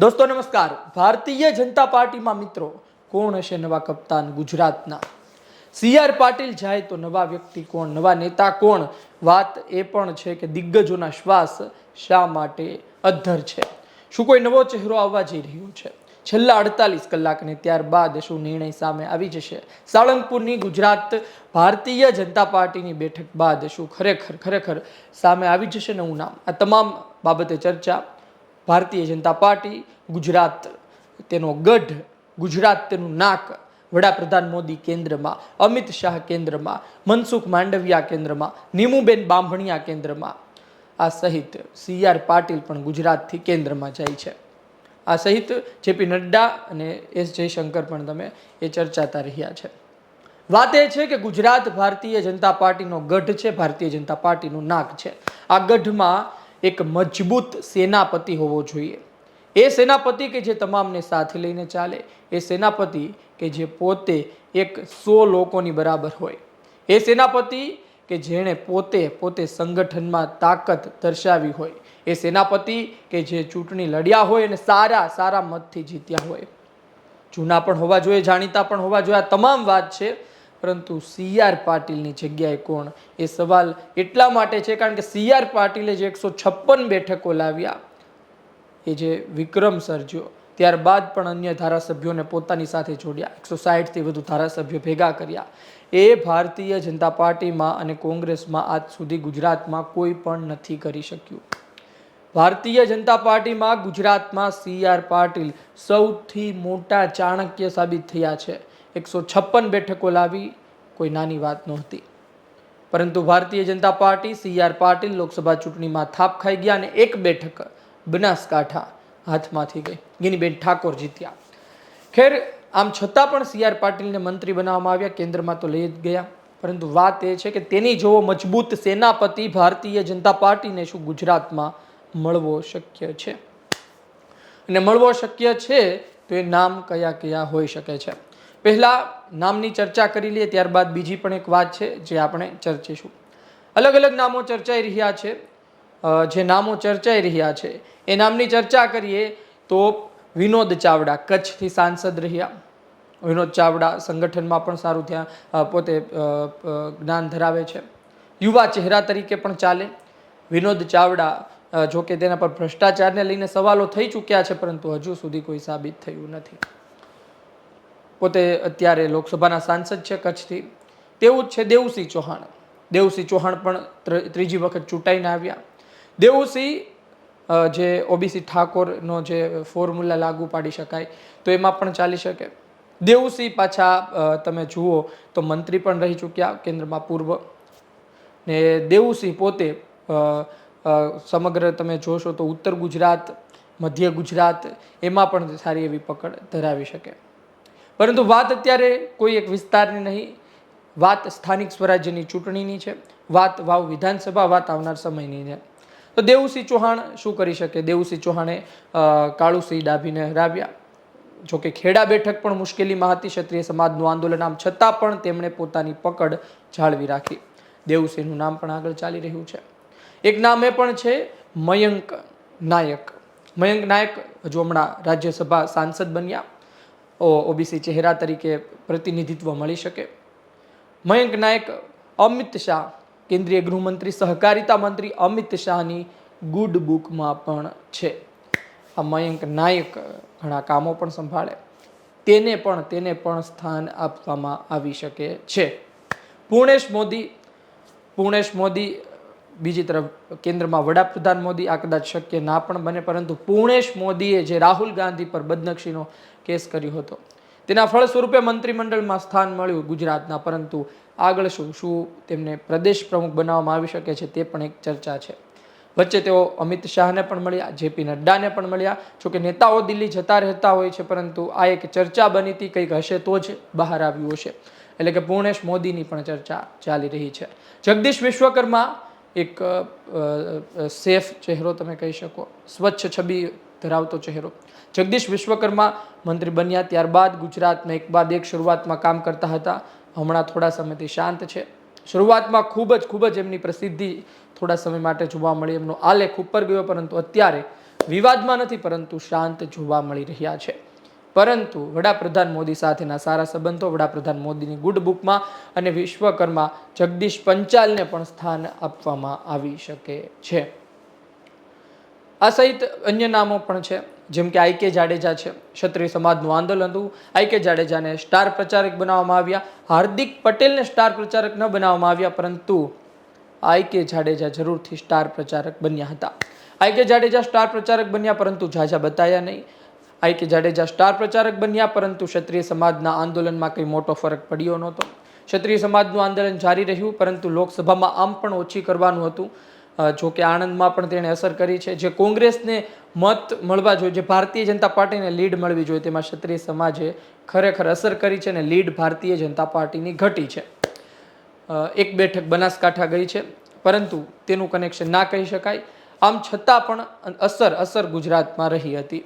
દોસ્તો, નમસ્કાર. ભારતીય જનતા પાર્ટીમાં મિત્રો, કોણ હશે નવા કપ્તાન ગુજરાતના? સી આર પાટીલ જાય તો નવા વ્યક્તિ કોણ, નવા નેતા કોણ? વાત એ પણ છે કે દિગ્ગજોના શ્વાસ શા માટે અધ્ધર છે? શું કોઈ નવો ચહેરો આવવા જઈ રહ્યો છે? છેલ્લા અડતાલીસ કલાકને ત્યારબાદ શું નિર્ણય સામે આવી જશે? સાળંગપુરની ગુજરાત ભારતીય જનતા પાર્ટીની બેઠક બાદ શું ખરેખર ખરેખર સામે આવી જશે નવું નામ? આ તમામ બાબતે ચર્ચા ભારતીય જનતા પાર્ટી, ગુજરાત તેનો ગઢ, ગુજરાત તેનું નાક વડાપ્રધાન મોદી કેન્દ્રમાં, અમિત શાહ કેન્દ્રમાં, મનસુખ માંડવિયા કેન્દ્રમાં, નીમુબેન બાંભણિયા કેન્દ્રમાં આ સહિત સી આર પાટીલ પણ ગુજરાતથી કેન્દ્રમાં જાય છે. આ સહિત જેપી નડ્ડા અને એસ જયશંકર પણ તમે એ ચર્ચાતા રહ્યા છે. વાત એ છે કે ગુજરાત ભારતીય જનતા પાર્ટીનો ગઢ છે, ભારતીય જનતા પાર્ટીનું નાક છે. આ ગઢમાં એક મજબૂત સેનાપતિ હોવો જોઈએ. એ સેનાપતિ કે જે તમામને સાથે લઈને ચાલે, એ સેનાપતિ કે જે પોતે એક સો લોકોની બરાબર હોય. એ સેનાપતિ કે જેણે પોતે પોતે સંગઠનમાં તાકાત દર્શાવી હોય. એ સેનાપતિ કે જે ચૂંટણી લડ્યા હોય અને સારા સારા મતથી જીત્યા હોય. જૂના પણ હોવા જોઈએ, જાણીતા પણ હોવા જોઈએ. આ તમામ વાત છે. પરંતુ સી આર પાટીલની જગ્યાએ કોણ? એ સવાલ એટલા માટે છે કારણ કે સી આર પાટીલે જે એકસો છપ્પન બેઠકો લાવ્યા એ જે વિક્રમ સર્જ્યો ત્યારબાદ પણ અન્ય ધારાસભ્યોને પોતાની સાથે જોડ્યા, એકસો સાહીઠથી વધુ ધારાસભ્યો ભેગા કર્યા. એ ભારતીય જનતા પાર્ટીમાં અને કોંગ્રેસમાં આજ સુધી ગુજરાતમાં કોઈ પણ નથી કરી શક્યું. ભારતીય જનતા પાર્ટીમાં ગુજરાતમાં સી આર પાટીલ સૌથી મોટા ચાણક્ય સાબિત થયા છે. એકસો છપ્પન બેઠકો લાવી કોઈ નાની વાત નહોતી. પરંતુ Bharatiya Janata Party, C R Patil Loksabha ચૂંટણીમાં થાપ ખાઈ ગયા અને એક બેઠક બનાસકાંઠા હાથમાંથી ગઈ. ગિનીબેન ઠાકોર જીત્યા. ખેર, આમ છતાં પણ સી આર પાટીલને મંત્રી બનાવવામાં આવ્યા, કેન્દ્રમાં તો લઈ જ ગયા. પરંતુ વાત એ છે કે તેની જેવો મજબૂત સેનાપતિ ભારતીય જનતા પાર્ટીને શું ગુજરાતમાં મળવો શક્ય છે? અને મળવો શક્ય છે તો એ નામ કયા કયા હોઈ શકે છે? પહેલા નામની ચર્ચા કરી લઈએ, ત્યારબાદ બીજી પણ એક વાત છે જે આપણે ચર્ચીશું. અલગ અલગ નામો ચર્ચાઈ રહ્યા છે. જે નામો ચર્ચાઈ રહ્યા છે, એ નામની ચર્ચા કરીએ તો વિનોદ ચાવડા કચ્છથી સાંસદ રહ્યા. વિનોદ ચાવડા સંગઠનમાં પણ સારું ત્યાં પોતે જ્ઞાન ધરાવે છે. યુવા ચહેરા તરીકે પણ ચાલે. વિનોદ ચાવડા જોકે તેના પર ભ્રષ્ટાચારને લઈને સવાલો થઈ ચૂક્યા છે, પરંતુ હજુ સુધી કોઈ સાબિત થયું નથી. પોતે અત્યારે લોકસભાના સાંસદ છે કચ્છથી. તેવું જ છે દેવસિંહ ચૌહાણ. દેવસિંહ ચૌહાણ પણ ત્ર- ત્રીજી વખત ચૂંટાઈને આવ્યા. દેવસિંહ જે ઓબીસી ઠાકોરનો જે ફોર્મ્યુલા લાગુ પાડી શકાય, તો એમાં પણ ચાલી શકે. દેવસિંહ પાછા તમે જુઓ તો મંત્રી પણ રહી ચૂક્યા કેન્દ્રમાં પૂર્વ. ને દેવસિંહ પોતે સમગ્ર તમે જોશો તો ઉત્તર ગુજરાત, મધ્ય ગુજરાત, એમાં પણ સારી એવી પકડ ધરાવી શકે. પરંતુ વાત અત્યારે કોઈ એક વિસ્તારની નહીં. વાત સ્થાનિક સ્વરાજ્યની ચૂંટણીની છે. વાત વાવ વિધાનસભા, વાત આવનાર સમયની છે. તો દેવુસિંહ ચૌહાણ શું કરી શકે? દેવુસિંહ ચૌહાણે કાળુસિંહ ડાભીને હરાવ્યા. જોકે ખેડા બેઠક પણ મુશ્કેલીમાં હતી. ક્ષત્રિય સમાજનું આંદોલન આમ છતાં પણ તેમણે પોતાની પકડ જાળવી રાખી. દેવુસિંહનું નામ પણ આગળ ચાલી રહ્યું છે. એક નામે પણ છે, મયંક નાયક. મયંક નાયક હજુ હમણાં રાજ્યસભા સાંસદ બન્યા. ઓબીસી ચહેરા તરીકે પ્રતિનિધિત્વ મળી શકે. મયંક નાયક, અમિત શાહ, કેન્દ્રીય ગૃહમંત્રી, સહકારિતા મંત્રી અમિત શાહની ગુડ બુકમાં પણ છે. આ મયંક નાયક ઘણા કામો પણ સંભાળે. તેને પણ તેને પણ સ્થાન આપવામાં આવી શકે છે. પૂર્ણેશ મોદી પૂર્ણેશ મોદી બીજી તરફ કેન્દ્રમાં વડાપ્રધાન મોદી આ કદાચ શક્ય ના પણ બને, પરંતુ પૂર્ણેશ મોદીએ જે રાહુલ ગાંધી પર બદનક્ષીનો કેસ કર્યો હતો, તેના ફળ સ્વરૂપે મંત્રીમંડળમાં સ્થાન મળ્યું ગુજરાતના, પરંતુ આગળ શું શું તેમને પ્રદેશ પ્રમુખ બનાવવામાં આવી શકે છે તે પણ એક ચર્ચા છે. વચ્ચે તેઓ અમિત શાહને પણ મળ્યા, જેપી નડ્ડાને પણ મળ્યા, જોકે નેતાઓ દિલ્હી જતા રહેતા હોય છે, પરંતુ આ એક ચર્ચા બની હતી, કંઈક હશે તો જ બહાર આવ્યું હશે, એટલે કે પૂર્ણેશ મોદીની પણ ચર્ચા ચાલી રહી છે. જગદીશ વિશ્વકર્મા એક સેફ ચહેરો તમે કહી શકો. સ્વચ્છ છબી ધરાવતો ચહેરો. જગદીશ વિશ્વકર્મા મંત્રી બન્યા ત્યારબાદ ગુજરાતમાં એક બાદ એક શરૂઆતમાં કામ કરતા હતા. હમણાં થોડા સમયથી શાંત છે. શરૂઆતમાં ખૂબ જ ખૂબ જ એમની પ્રસિદ્ધિ થોડા સમય માટે જોવા મળી. એમનો આલેખ ઉપર ગયો, પરંતુ અત્યારે વિવાદમાં નથી, પરંતુ શાંત જોવા મળી રહ્યા છે. પરંતુ વડાપ્રધાન મોદી સાથેના સારા સંબંધો વડાપ્રધાન મોદીની ગુડ બુકમાં અને વિશ્વકર્મા જગદીશ પંચાલને પણ સ્થાન આપવામાં આવી શકે છે. આ સહિત અન્ય નામો પણ છે, જેમ કે આઈ કે જાડેજા છે. ક્ષત્રિય સમાજનું આંદોલન હતું. આઈ જાડેજાને સ્ટાર પ્રચારક બનાવવામાં આવ્યા. હાર્દિક પટેલને સ્ટાર પ્રચારક ન બનાવવામાં આવ્યા, પરંતુ આઈ કે જાડેજા જરૂરથી સ્ટાર પ્રચારક બન્યા હતા. આઈ કે જાડેજા સ્ટાર પ્રચારક બન્યા, પરંતુ ઝાઝા બતાયા નહીં. આઈ કે જાડેજા સ્ટાર પ્રચારક બન્યા, પરંતુ ક્ષત્રિય સમાજના આંદોલનમાં કંઈ મોટો ફરક પડ્યો નહોતો. ક્ષત્રિય સમાજનું આંદોલન જારી રહ્યું, પરંતુ લોકસભામાં આમ પણ ઓછી કરવાનું હતું. જો કે આણંદમાં પણ તેણે અસર કરી છે. જે કોંગ્રેસને મત મળવા જોઈએ, જે ભારતીય જનતા પાર્ટીને લીડ મળવી જોઈએ, તેમાં ક્ષત્રિય સમાજે ખરેખર અસર કરી છે અને લીડ ભારતીય જનતા પાર્ટીની ઘટી છે. એક બેઠક બનાસકાંઠા ગઈ છે, પરંતુ તેનું કનેક્શન ના કહી શકાય. આમ છતાં પણ અસર અસર ગુજરાતમાં રહી હતી.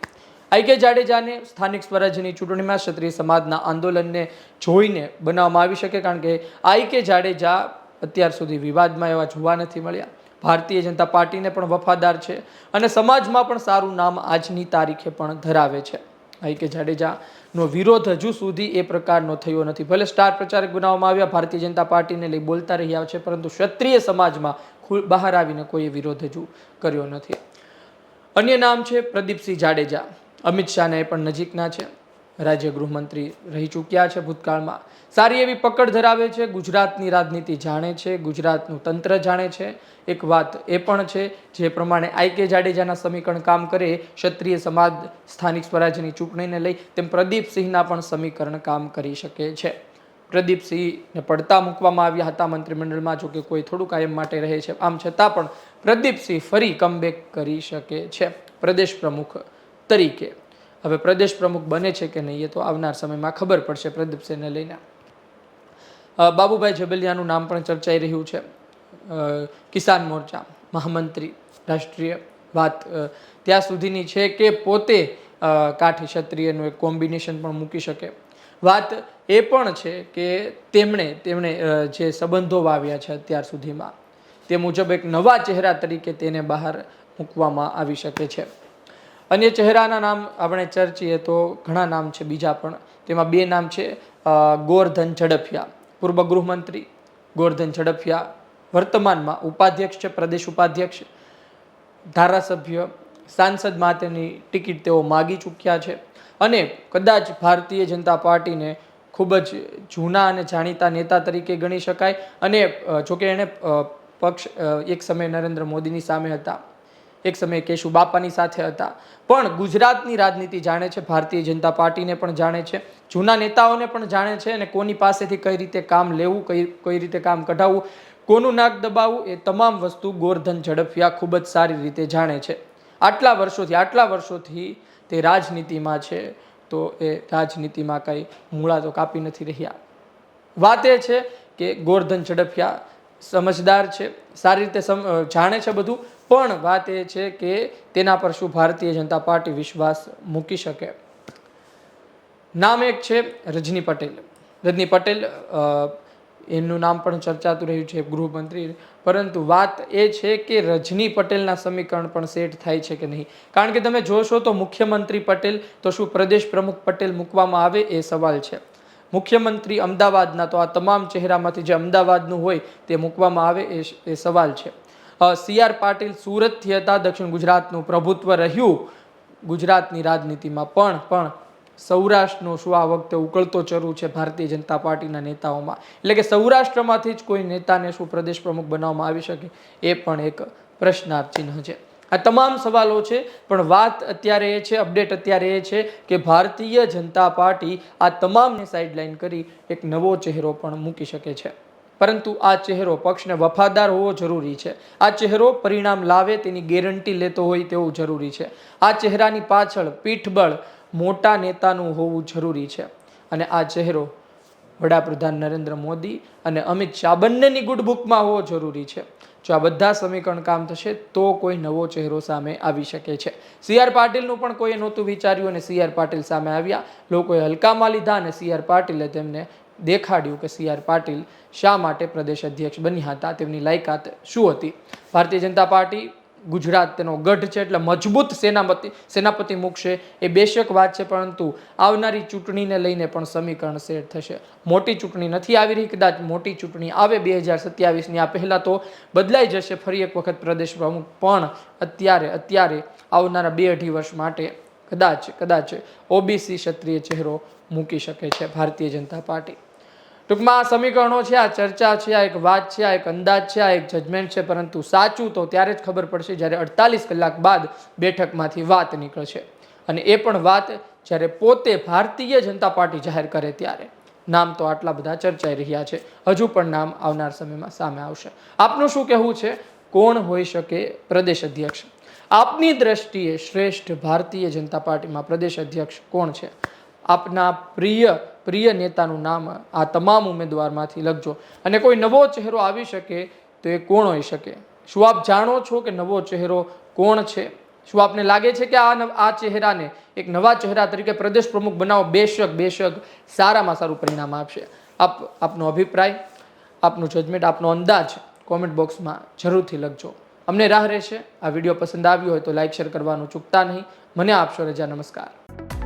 આઈ કે જાડેજાને સ્થાનિક સ્વરાજ્યની ચૂંટણીમાં ક્ષત્રિય સમાજના આંદોલનને જોઈને બનાવવામાં આવી શકે, કારણ કે આઈ કે જાડેજા અત્યાર સુધી વિવાદમાં એવા જોવા નથી મળ્યા. ભારતીય જનતા પાર્ટીને પણ વફાદાર છે અને સમાજમાં પણ સારું નામ આજની તારીખે પણ ધરાવે છે. આઈ કે જાડેજાનો વિરોધ હજુ સુધી એ પ્રકારનો થયો નથી. ભલે સ્ટાર પ્રચારક બનાવવામાં આવ્યા, ભારતીય જનતા પાર્ટીને લઈ બોલતા રહ્યા છે, પરંતુ ક્ષત્રિય સમાજમાં બહાર આવીને કોઈએ વિરોધ હજુ કર્યો નથી. અન્ય નામ છે પ્રદીપસિંહ જાડેજા. અમિત શાહને પણ નજીકના છે. રાજ્ય ગૃહમંત્રી રહી ચૂક્યા છે ભૂતકાળમાં. સારી એવી પકડ ધરાવે છે. ગુજરાતની રાજનીતિ જાણે છે. ગુજરાતનું તંત્ર જાણે છે. એક વાત એ પણ છે, જે પ્રમાણે આઈ કે જાડેજાના સમીકરણ કામ કરે, ક્ષત્રિય સમાજ સ્થાનિક સ્વરાજ્યની ચૂંટણીને લઈ તેમ પ્રદીપસિંહના પણ સમીકરણ કામ કરી શકે છે. પ્રદીપસિંહને પડતા મૂકવામાં આવ્યા હતા મંત્રીમંડળમાં, જો કે કોઈ થોડું કાયમ માટે રહે છે. આમ છતાં પણ પ્રદીપસિંહ ફરી કમબેક કરી શકે છે. પ્રદેશ પ્રમુખ તરીકે. હવે પ્રદેશ પ્રમુખ બને છે કે નહીં એ તો આવનાર સમયમાં ખબર પડશે પ્રદીપસિંહને લઈને. બાબુભાઈ જબલિયાનું નામ પણ ચર્ચાઈ રહ્યું છે. કિસાન મોરચા મહામંત્રી રાષ્ટ્રીય વાત ત્યાં સુધીની છે કે પોતે કાઠી ક્ષત્રિયનું એક કોમ્બિનેશન પણ મૂકી શકે. વાત એ પણ છે કે તેમણે તેમણે જે સંબંધો વાવ્યા છે અત્યાર સુધીમાં, તે મુજબ એક નવા ચહેરા તરીકે તેને બહાર મૂકવામાં આવી શકે છે. અન્ય ચહેરાના નામ આપણે ચર્ચીએ તો ઘણા નામ છે બીજા પણ. તેમાં બે નામ છે ગોરધન ઝડફિયા, પૂર્વ ગૃહમંત્રી ગોરધન ઝડફિયા, વર્તમાનમાં ઉપાધ્યક્ષ છે, પ્રદેશ ઉપાધ્યક્ષ, ધારાસભ્ય, સાંસદ માટેની ટિકિટ તેઓ માગી ચૂક્યા છે. અને કદાચ ભારતીય જનતા પાર્ટીને ખૂબ જ જૂના અને જાણીતા નેતા તરીકે ગણી શકાય. અને જોકે એણે પક્ષ એક સમયે નરેન્દ્ર મોદીની સામે હતા. એક સમયે કેશુ બાપાની સાથે હતા. પણ ગુજરાતની રાજનીતિ જાણે છે, ભારતીય જનતા પાર્ટીને પણ જાણે છે, જૂના નેતાઓને પણ જાણે છે અને કોની પાસેથી કઈ રીતે કામ લેવું, કઈ કઈ રીતે કામ કઢાવવું, કોનું નાક દબાવવું એ તમામ વસ્તુ ગોરધન ઝડફિયા ખૂબ જ સારી રીતે જાણે છે. આટલા વર્ષોથી આટલા વર્ષોથી તે રાજનીતિમાં છે, તો એ રાજનીતિમાં કંઈ મૂળા તો કાપી નથી રહ્યા. વાત એ છે કે ગોરધન ઝડફિયા સમજદાર છે, સારી રીતે જાણે છે બધું પણ વાત એ છે કે તેના પર શું ભારતીય જનતા પાર્ટી વિશ્વાસ મૂકી શકે. નામ એક છે રજની પટેલ. રજની પટેલ એમનું નામ પણ ચર્ચાતું રહ્યું છે ગૃહમંત્રી. પરંતુ વાત એ છે કે રજની પટેલના સમીકરણ પણ સેટ થાય છે કે નહીં? કારણ કે તમે જોશો તો મુખ્યમંત્રી પટેલ, તો શું પ્રદેશ પ્રમુખ પટેલ મૂકવામાં આવે એ સવાલ છે. મુખ્યમંત્રી અમદાવાદના, તો આ તમામ ચહેરામાંથી જે અમદાવાદનું હોય તે મૂકવામાં આવે એ સવાલ છે. સી આર પાટીલ સુરતથી હતા, દક્ષિણ ગુજરાતનું પ્રભુત્વ રહ્યું. ગુજરાતની રાજનીતિમાં પણ પણ સૌરાષ્ટ્રનો શું આ વખતે ઉકળતો ચરુ છે ભારતીય જનતા પાર્ટીના નેતાઓમાં? એટલે કે સૌરાષ્ટ્રમાંથી જ કોઈ નેતાને શું પ્રદેશ પ્રમુખ બનાવવામાં આવી શકે? એ પણ એક પ્રશ્નાર્થ ચિહ્ન છે. આ તમામ સવાલો છે, પણ વાત અત્યારે એ છે, અપડેટ અત્યારે એ છે કે ભારતીય જનતા પાર્ટી આ તમામને સાઇડલાઇન કરી એક નવો ચહેરો પણ મૂકી શકે છે. પરંતુ આ ચહેરો પક્ષને વફાદાર હોવો જરૂરી છે. આ ચહેરો પરિણામ લાવે તેની ગેરંટી લેતો હોય તેવું જરૂરી છે. આ ચહેરાની પાછળ પીઠબળ મોટા નેતાનું હોવું જરૂરી છે. અને આ ચહેરો વડાપ્રધાન નરેન્દ્ર મોદી અને અમિત શાહ બંનેની ગુડ બુકમાં હોવો જરૂરી છે. જો આ બધા સમીકરણ કામ થશે, તો કોઈ નવો ચહેરો સામે આવી શકે છે. સી આર પાટીલનું પણ કોઈએ નહોતું વિચાર્યું અને સી આર પાટીલ સામે આવ્યા. લોકોએ હલકામાં લીધા અને સી આર પાટીલે તેમને દેખાડ્યું કે સી આર પાટીલ શા માટે પ્રદેશ અધ્યક્ષ બન્યા હતા, તેમની લાયકાત શું હતી? ભારતીય જનતા પાર્ટી, ગુજરાત તેનો ગઢ છે એટલે મજબૂત સેનાપતિ સેનાપતિ મૂકશે એ બેશક વાત છે, પરંતુ આવનારી ચૂંટણીને લઈને પણ સમીકરણ સેટ થશે. મોટી ચૂંટણી નથી આવી રહી, કદાચ મોટી ચૂંટણી આવે બે હજાર સત્યાવીસની, આ પહેલાં તો બદલાઈ જશે ફરી એક વખત પ્રદેશ પ્રમુખ, પણ અત્યારે અત્યારે આવનારા બે અઢી વર્ષ માટે કદાચ કદાચ ઓબીસી ક્ષત્રિય ચહેરો મૂકી શકે છે ભારતીય જનતા પાર્ટી. ટૂંકમાં આ સમીકરણો છે, આ ચર્ચા છે, આ એક વાત છે, આ એક અંદાજ છે, આ એક જજમેન્ટ છે, પરંતુ સાચું તો ત્યારે જ ખબર પડશે જ્યારે અડતાલીસ કલાક બાદ બેઠકમાંથી વાત નીકળશે. અને એ પણ વાત જ્યારે પોતે ભારતીય જનતા પાર્ટી જાહેર કરે ત્યારે. નામ તો આટલા બધા ચર્ચાઈ રહ્યા છે. હજુ પણ નામ આવનાર સમયમાં સામે આવશે. આપનું શું કહેવું છે? કોણ હોઈ શકે પ્રદેશ અધ્યક્ષ? આપની દ્રષ્ટિએ શ્રેષ્ઠ ભારતીય જનતા પાર્ટીમાં પ્રદેશ અધ્યક્ષ કોણ છે? આપના પ્રિય પ્રિય નેતાનું નામ આ તમામ ઉમેદવારમાંથી લખજો. અને કોઈ નવો ચહેરો આવી શકે તો એ કોણ હોઈ શકે? શું આપ જાણો છો કે નવો ચહેરો કોણ છે? શું આપને લાગે છે કે આ આ ચહેરાને એક નવા ચહેરા તરીકે પ્રદેશ પ્રમુખ બનાવો? બેશક બેશક, સારામાં સારું પરિણામ આપશે. આપ, આપનો અભિપ્રાય, આપનું જજમેન્ટ આપનો અંદાજ કોમેન્ટ બોક્સમાં જરૂરથી લખજો. અમને રાહ રહેશે. આ વીડિયો પસંદ આવ્યો હોય તો લાઇક શેર કરવાનું ચૂકતા નહીં. મને આપશો રજા. નમસ્કાર.